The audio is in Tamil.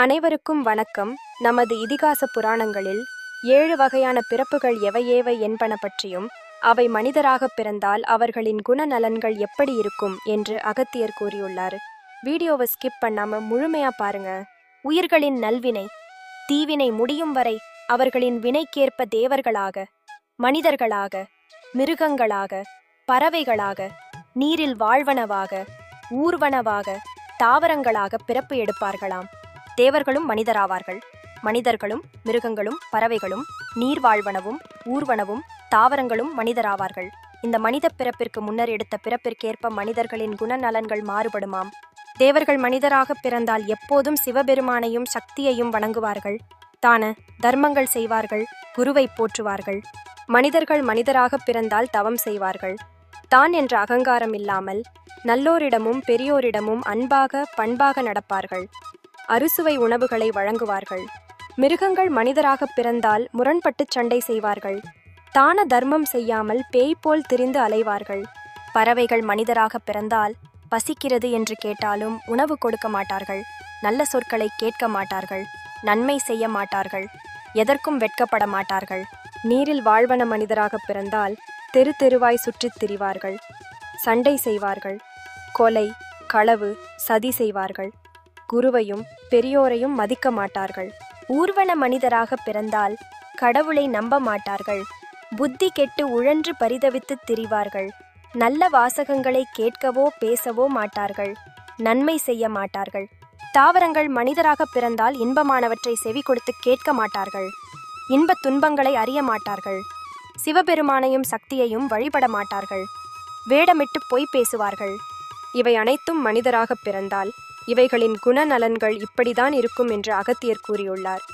அனைவருக்கும் வணக்கம். நமது இதிகாச புராணங்களில் ஏழு வகையான பிறப்புகள் எவையேவை என்பன பற்றியும் அவை மனிதராகப் பிறந்தால் அவர்களின் குணநலன்கள் எப்படி இருக்கும் என்று அகத்தியர் கூறியுள்ளார். வீடியோவை ஸ்கிப் பண்ணாம முழுமையா பாருங்க. உயிர்களின் நல்வினை தீவினை முடியும் வரை அவர்களின் வினைக்கேற்ப தேவர்களாக மனிதர்களாக மிருகங்களாக பறவைகளாக நீரில் வாழ்வனவாக ஊர்வனவாக தாவரங்களாக பிறப்பு எடுப்பார்களாம். தேவர்களும் மனிதராவார்கள். மனிதர்களும் மிருகங்களும் பறவைகளும் நீர் வாழ்வனவும் ஊர்வனவும் தாவரங்களும் மனிதராவார்கள். இந்த மனித பிறப்பிற்கு முன்னர் எடுத்த பிறப்பிற்கேற்ப மனிதர்களின் குணநலன்கள் மாறுபடுமாம். தேவர்கள் மனிதராக பிறந்தால் எப்போதும் சிவபெருமானையும் சக்தியையும் வணங்குவார்கள். தான தர்மங்கள் செய்வார்கள் குருவை போற்றுவார்கள். மனிதர்கள் மனிதராக பிறந்தால் தவம் செய்வார்கள். தான் என்ற அகங்காரம் இல்லாமல் நல்லோரிடமும் பெரியோரிடமும் அன்பாக பண்பாக நடப்பார்கள். அறுசுவை உணவுகளை வழங்குவார்கள். மிருகங்கள் மனிதராக பிறந்தால் முரண்பட்டு சண்டை செய்வார்கள். தான தர்மம் செய்யாமல் பேய் போல் திரிந்து அலைவார்கள். பறவைகள் மனிதராக பிறந்தால் பசிக்கிறது என்று கேட்டாலும் உணவு கொடுக்க மாட்டார்கள். நல்ல சொற்களை கேட்க மாட்டார்கள். நன்மை செய்ய மாட்டார்கள். எதற்கும் வெட்கப்பட மாட்டார்கள். நீரில் வாழ்வன மனிதராக பிறந்தால் தெரு தெருவாய் சுற்றித் திரிவார்கள். சண்டை செய்வார்கள். கொலை களவு சதி செய்வார்கள். குருவையும் பெரியோரையும் மதிக்க மாட்டார்கள். ஊர்வன மனிதராக பிறந்தால் கடவுளை நம்ப மாட்டார்கள். புத்தி கெட்டு உழன்று பரிதவித்து திரிவார்கள். நல்ல வாசகங்களை கேட்கவோ பேசவோ மாட்டார்கள். நன்மை செய்ய மாட்டார்கள். தாவரங்கள் மனிதராக பிறந்தால் இன்பமானவற்றை செவி கொடுத்து கேட்க மாட்டார்கள். இன்பத் துன்பங்களை அறிய மாட்டார்கள். சிவபெருமானையும் சக்தியையும் வழிபட மாட்டார்கள். வேடமிட்டு பொய் பேசுவார்கள். இவை அனைத்தும் மனிதராக பிறந்தால் இவைகளின் குணநலன்கள் இப்படிதான் இருக்கும் என்று அகத்தியர் கூறியுள்ளார்.